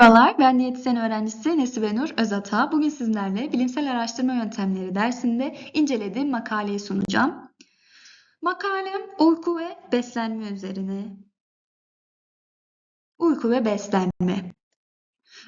Merhabalar, ben diyetisyen öğrencisi Nesibe Nur Özata. Bugün sizlerle bilimsel araştırma yöntemleri dersinde incelediğim makaleyi sunacağım. Makalem uyku ve beslenme üzerine. Uyku ve beslenme.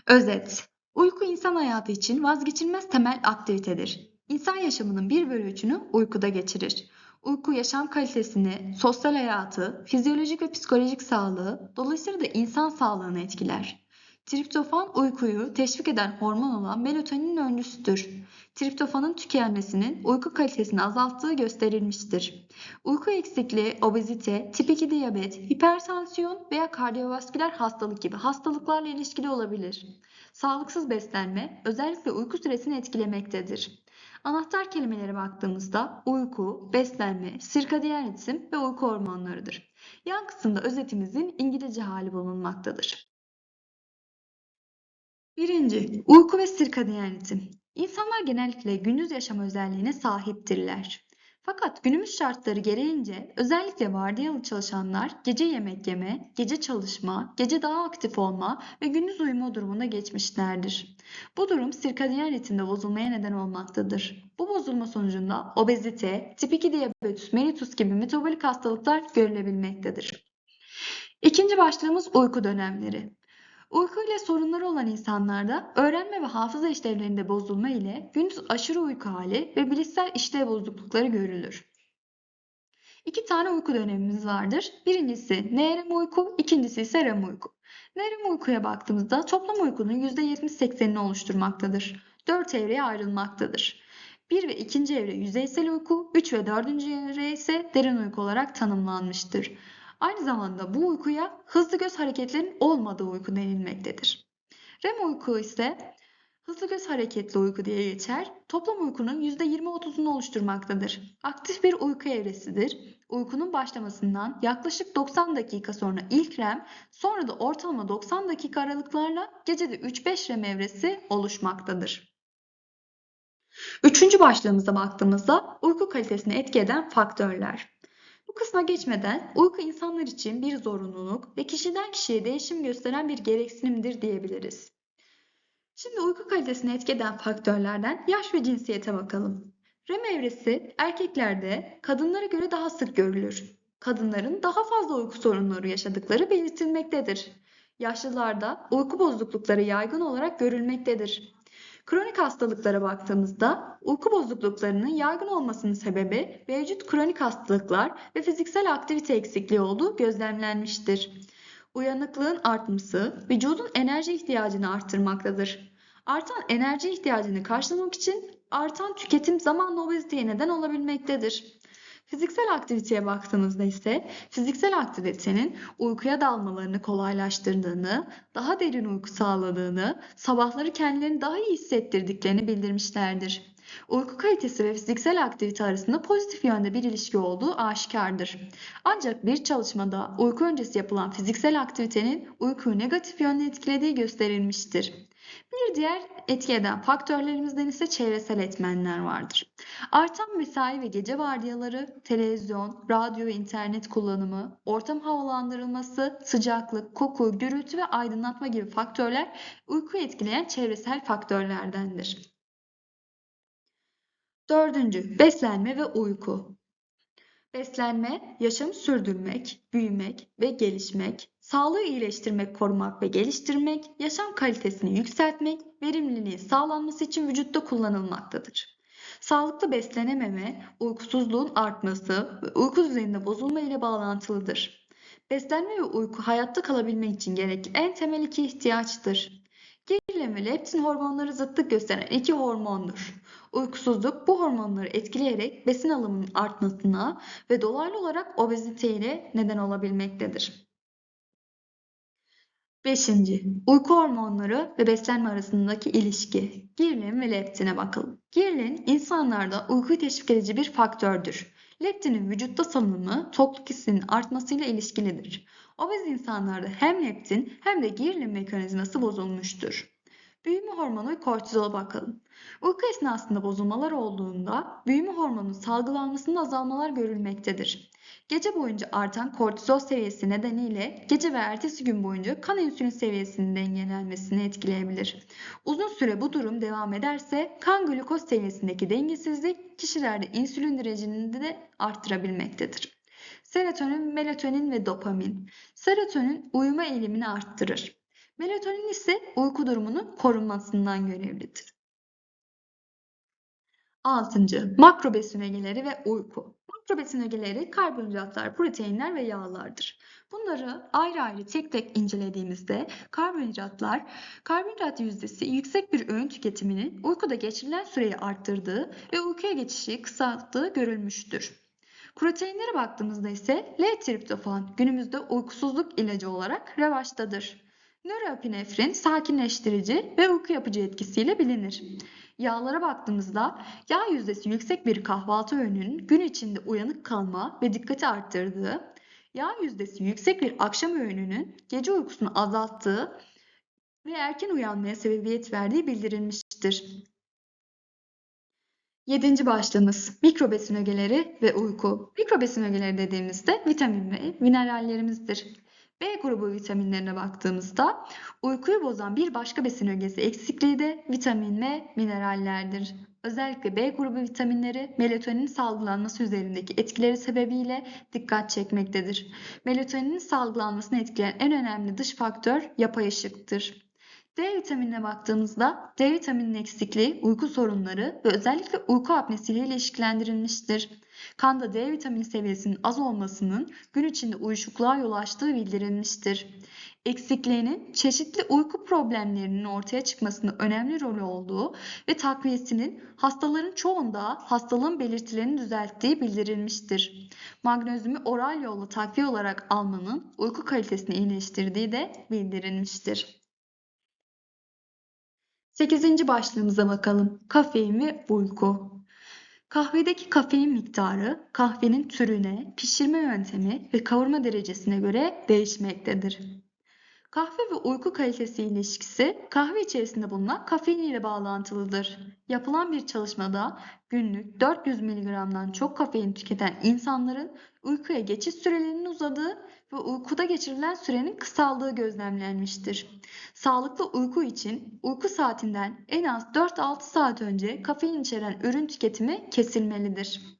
Özet. Uyku insan hayatı için vazgeçilmez temel aktivitedir. İnsan yaşamının bir bölü üçünü uykuda geçirir. Uyku yaşam kalitesini, sosyal hayatı, fizyolojik ve psikolojik sağlığı, dolayısıyla da insan sağlığını etkiler. Triptofan uykuyu teşvik eden hormon olan melatoninin öncüsüdür. Triptofanın tükenmesinin uyku kalitesini azalttığı gösterilmiştir. Uyku eksikliği, obezite, tip 2 diyabet, hipertansiyon veya kardiyovasküler hastalık gibi hastalıklarla ilişkili olabilir. Sağlıksız beslenme özellikle uyku süresini etkilemektedir. Anahtar kelimelere baktığımızda uyku, beslenme, sirkadiyen ritim ve uyku hormonlarıdır. Yan kısımda özetimizin İngilizce hali bulunmaktadır. Birinci, uyku ve sirkadiyen ritim. İnsanlar genellikle gündüz yaşam özelliğine sahiptirler. Fakat günümüz şartları gereğince özellikle vardiyalı çalışanlar gece yemek yeme, gece çalışma, gece daha aktif olma ve gündüz uyuma durumuna geçmişlerdir. Bu durum sirkadiyen ritimde bozulmaya neden olmaktadır. Bu bozulma sonucunda obezite, tip 2 diyabetüs mellitus gibi metabolik hastalıklar görülebilmektedir. İkinci başlığımız uyku dönemleri. Uyku ile sorunları olan insanlarda öğrenme ve hafıza işlevlerinde bozulma ile gündüz aşırı uyku hali ve bilişsel işlev bozuklukları görülür. İki tane uyku dönemimiz vardır. Birincisi NREM uyku, ikincisi ise REM uyku. NREM uykuya baktığımızda toplam uykunun %70-80'ini oluşturmaktadır. 4 evreye ayrılmaktadır. 1 ve 2. evre yüzeysel uyku, 3 ve 4. evre ise derin uyku olarak tanımlanmıştır. Aynı zamanda bu uykuya hızlı göz hareketlerinin olmadığı uyku denilmektedir. REM uyku ise hızlı göz hareketli uyku diye geçer. Toplam uykunun %20-30'unu oluşturmaktadır. Aktif bir uyku evresidir. Uykunun başlamasından yaklaşık 90 dakika sonra ilk REM, sonra da ortalama 90 dakika aralıklarla gecede 3-5 REM evresi oluşmaktadır. Üçüncü başlığımıza baktığımızda uyku kalitesini etki eden faktörler. Kısma geçmeden uyku insanlar için bir zorunluluk ve kişiden kişiye değişim gösteren bir gereksinimdir diyebiliriz. Şimdi uyku kalitesini etki eden faktörlerden yaş ve cinsiyete bakalım. REM evresi erkeklerde kadınlara göre daha sık görülür. Kadınların daha fazla uyku sorunları yaşadıkları belirtilmektedir. Yaşlılarda uyku bozuklukları yaygın olarak görülmektedir. Kronik hastalıklara baktığımızda uyku bozukluklarının yaygın olmasının sebebi mevcut kronik hastalıklar ve fiziksel aktivite eksikliği olduğu gözlemlenmiştir. Uyanıklığın artması vücudun enerji ihtiyacını arttırmaktadır. Artan enerji ihtiyacını karşılamak için artan tüketim zamanla obeziteye neden olabilmektedir. Fiziksel aktiviteye baktığımızda ise fiziksel aktivitenin uykuya dalmalarını kolaylaştırdığını, daha derin uyku sağladığını, sabahları kendilerini daha iyi hissettirdiklerini bildirmişlerdir. Uyku kalitesi ve fiziksel aktivite arasında pozitif yönde bir ilişki olduğu aşikardır. Ancak bir çalışmada uyku öncesi yapılan fiziksel aktivitenin uykuyu negatif yönde etkilediği gösterilmiştir. Bir diğer etki eden faktörlerimizden ise çevresel etmenler vardır. Artan mesai ve gece vardiyaları, televizyon, radyo ve internet kullanımı, ortam havalandırılması, sıcaklık, koku, gürültü ve aydınlatma gibi faktörler uykuyu etkileyen çevresel faktörlerdendir. Dördüncü, beslenme ve uyku. Beslenme, yaşamı sürdürmek, büyümek ve gelişmek, sağlığı iyileştirmek, korumak ve geliştirmek, yaşam kalitesini yükseltmek, verimliliğin sağlanması için vücutta kullanılmaktadır. Sağlıklı beslenememe, uykusuzluğun artması ve uyku düzeninde bozulma ile bağlantılıdır. Beslenme ve uyku hayatta kalabilmek için gerekli en temel iki ihtiyaçtır. Gerilim ve leptin hormonları zıtlık gösteren iki hormondur. Uykusuzluk bu hormonları etkileyerek besin alımının artmasına ve dolaylı olarak obezite ile neden olabilmektedir. Beşinci, uyku hormonları ve beslenme arasındaki ilişki. Girlin ve leptine bakalım. Girlin insanlarda uykuyu teşvik edici bir faktördür. Leptinin vücutta salınımı tokluk hissinin artmasıyla ilişkilidir. Obez insanlarda hem leptin hem de girlin mekanizması bozulmuştur. Büyüme hormonu ve kortizola bakalım. Uyku esnasında bozulmalar olduğunda büyüme hormonunun salgılanmasında azalmalar görülmektedir. Gece boyunca artan kortizol seviyesi nedeniyle gece ve ertesi gün boyunca kan insülin seviyesinin dengelenmesini etkileyebilir. Uzun süre bu durum devam ederse kan glukoz seviyesindeki dengesizlik kişilerde insülin direncini de arttırabilmektedir. Serotonin, melatonin ve dopamin. Serotonin uyuma eğilimini arttırır. Melatonin ise uyku durumunun korunmasından görevlidir. 6. Makro besin ögeleri ve uyku. Makro besin ögeleri karbonhidratlar, proteinler ve yağlardır. Bunları ayrı ayrı tek tek incelediğimizde karbonhidratlar, karbonhidrat yüzdesi yüksek bir öğün tüketiminin uykuda geçirilen süreyi arttırdığı ve uykuya geçişi kısalttığı görülmüştür. Proteinlere baktığımızda ise L-triptofan günümüzde uykusuzluk ilacı olarak revaçtadır. Nöroepinefrin sakinleştirici ve uyku yapıcı etkisiyle bilinir. Yağlara baktığımızda yağ yüzdesi yüksek bir kahvaltı öğününün gün içinde uyanık kalma ve dikkati arttırdığı, yağ yüzdesi yüksek bir akşam öğününün gece uykusunu azalttığı ve erken uyanmaya sebebiyet verdiği bildirilmiştir. Yedinci başlığımız mikrobesin ögeleri ve uyku. Mikrobesin ögeleri dediğimizde vitamin ve minerallerimizdir. B grubu vitaminlerine baktığımızda uykuyu bozan bir başka besin ögesi eksikliği de vitamin ve minerallerdir. Özellikle B grubu vitaminleri melatonin salgılanması üzerindeki etkileri sebebiyle dikkat çekmektedir. Melatoninin salgılanmasını etkileyen en önemli dış faktör yapay ışıktır. D vitaminine baktığımızda D vitamininin eksikliği uyku sorunları ve özellikle uyku apnesiyle ilişkilendirilmiştir. Kanda D vitamini seviyesinin az olmasının gün içinde uyuşukluğa yol açtığı bildirilmiştir. Eksikliğinin çeşitli uyku problemlerinin ortaya çıkmasında önemli rolü olduğu ve takviyesinin hastaların çoğunda hastalığın belirtilerini düzelttiği bildirilmiştir. Magnezyumu oral yolla takviye olarak almanın uyku kalitesini iyileştirdiği de bildirilmiştir. 8. başlığımıza bakalım. Kafein ve uyku. Kahvedeki kafein miktarı kahvenin türüne, pişirme yöntemi ve kavurma derecesine göre değişmektedir. Kahve ve uyku kalitesi ilişkisi kahve içerisinde bulunan kafein ile bağlantılıdır. Yapılan bir çalışmada günlük 400 mg'dan çok kafein tüketen insanların uykuya geçiş sürelerinin uzadığı ve uykuda geçirilen sürenin kısaldığı gözlemlenmiştir. Sağlıklı uyku için uyku saatinden en az 4-6 saat önce kafein içeren ürün tüketimi kesilmelidir.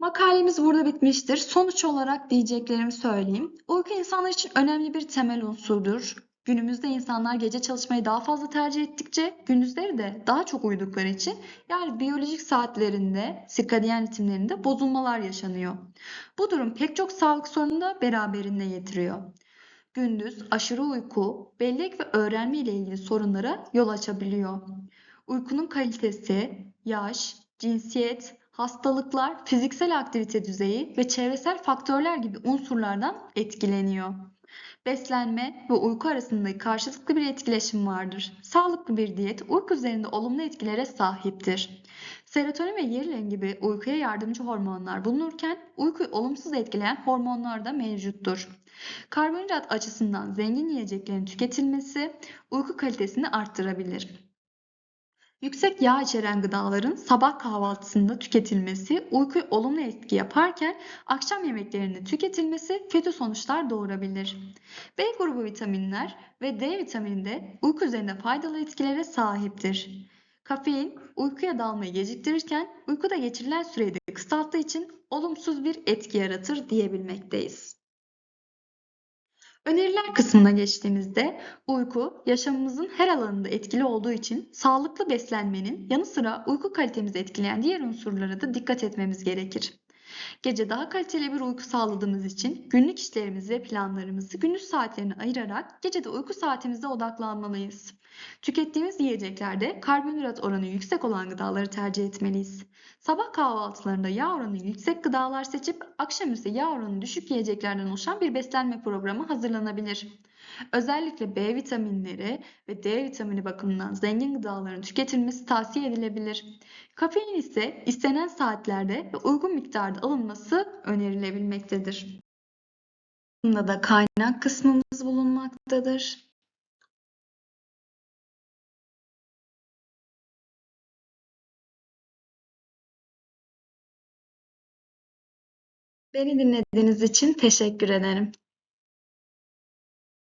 Makalemiz burada bitmiştir. Sonuç olarak diyeceklerimi söyleyeyim. Uyku insanlar için önemli bir temel unsurdur. Günümüzde insanlar gece çalışmayı daha fazla tercih ettikçe gündüzleri de daha çok uyudukları için yani biyolojik saatlerinde, sirkadiyen ritimlerinde bozulmalar yaşanıyor. Bu durum pek çok sağlık sorununu da beraberinde getiriyor. Gündüz aşırı uyku, bellek ve öğrenme ile ilgili sorunlara yol açabiliyor. Uykunun kalitesi, yaş, cinsiyet, hastalıklar, fiziksel aktivite düzeyi ve çevresel faktörler gibi unsurlardan etkileniyor. Beslenme ve uyku arasında karşılıklı bir etkileşim vardır. Sağlıklı bir diyet uyku üzerinde olumlu etkilere sahiptir. Serotonin ve yerilen gibi uykuya yardımcı hormonlar bulunurken uykuyu olumsuz etkileyen hormonlar da mevcuttur. Karbonhidrat açısından zengin yiyeceklerin tüketilmesi uyku kalitesini arttırabilir. Yüksek yağ içeren gıdaların sabah kahvaltısında tüketilmesi uykuya olumlu etki yaparken akşam yemeklerinde tüketilmesi kötü sonuçlar doğurabilir. B grubu vitaminler ve D vitamini de uyku üzerinde faydalı etkilere sahiptir. Kafein uykuya dalmayı geciktirirken uykuda geçirilen süreyi de kısalttığı için olumsuz bir etki yaratır diyebilmekteyiz. Öneriler kısmına geçtiğimizde uyku yaşamımızın her alanında etkili olduğu için sağlıklı beslenmenin yanı sıra uyku kalitemizi etkileyen diğer unsurlara da dikkat etmemiz gerekir. Gece daha kaliteli bir uyku sağladığımız için günlük işlerimizi ve planlarımızı gündüz saatlerine ayırarak gecede uyku saatimizde odaklanmalıyız. Tükettiğimiz yiyeceklerde karbonhidrat oranı yüksek olan gıdaları tercih etmeliyiz. Sabah kahvaltılarında yağ oranı yüksek gıdalar seçip akşamüstü yağ oranı düşük yiyeceklerden oluşan bir beslenme programı hazırlanabilir. Özellikle B vitaminleri ve D vitamini bakımından zengin gıdaların tüketilmesi tavsiye edilebilir. Kafein ise istenen saatlerde ve uygun miktarda alınması önerilebilmektedir. Bunda da kaynak kısmımız bulunmaktadır. Beni dinlediğiniz için teşekkür ederim.